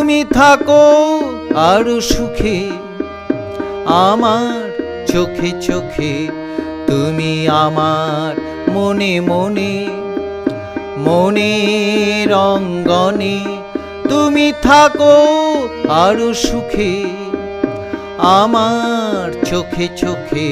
তুমি থাকো আরও সুখে, আমার চোখে চোখে, তুমি আমার মনে মনে মনে রঙ্গনে, তুমি থাকো আরও সুখে, আমার চোখে চোখে।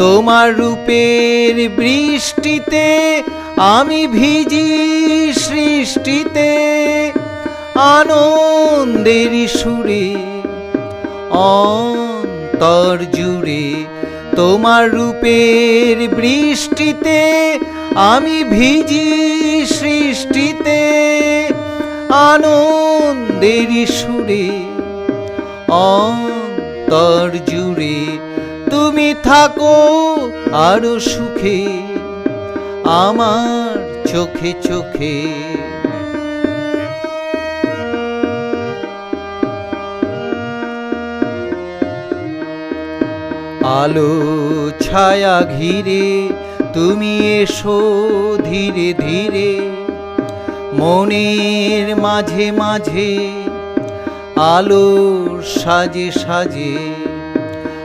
তোমার রূপের বৃষ্টিতে আমি ভিজি সৃষ্টিতে, আনন্দের সুরে, অন্তর জুড়ে তোমার রূপের বৃষ্টিতে আমি ভিজি সৃষ্টিতে, আনন্দের সুরে, অন্তর জুড়ে থাকো আরও সুখে, আমার চোখে চোখে। আলো ছায়া ঘিরে তুমি এসো ধীরে ধীরে, মনের মাঝে মাঝে আলো সাজে সাজে।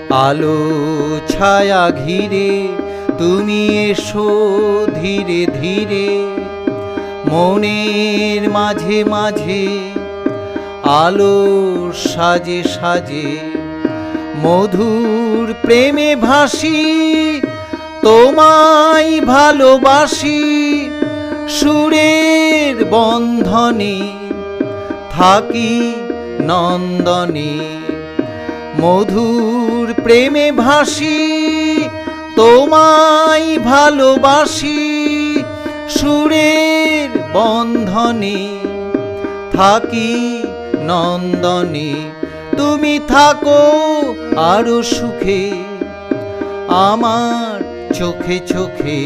আলো ছায়া ঘিরে তুমি এসো ধীরে ধীরে। মনের মাঝে মাঝে আলো সাজে সাজে মধুর প্রেমে ভাসি, তোমায় ভালোবাসি। সুরের বন্ধনে থাকি নন্দনে। মধুর প্রেমে ভাসি, তোমায় ভালোবাসি, সুরের বন্ধনে থাকি নন্দনে। তুমি থাকো আরও সুখে, আমার চোখে চোখে,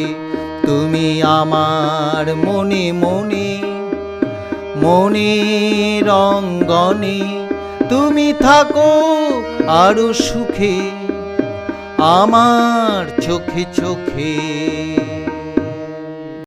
তুমি আমার মনে মনে মনে রঙ্গনে তুমি থাকো আরও সুখে আমার চোখে চোখে।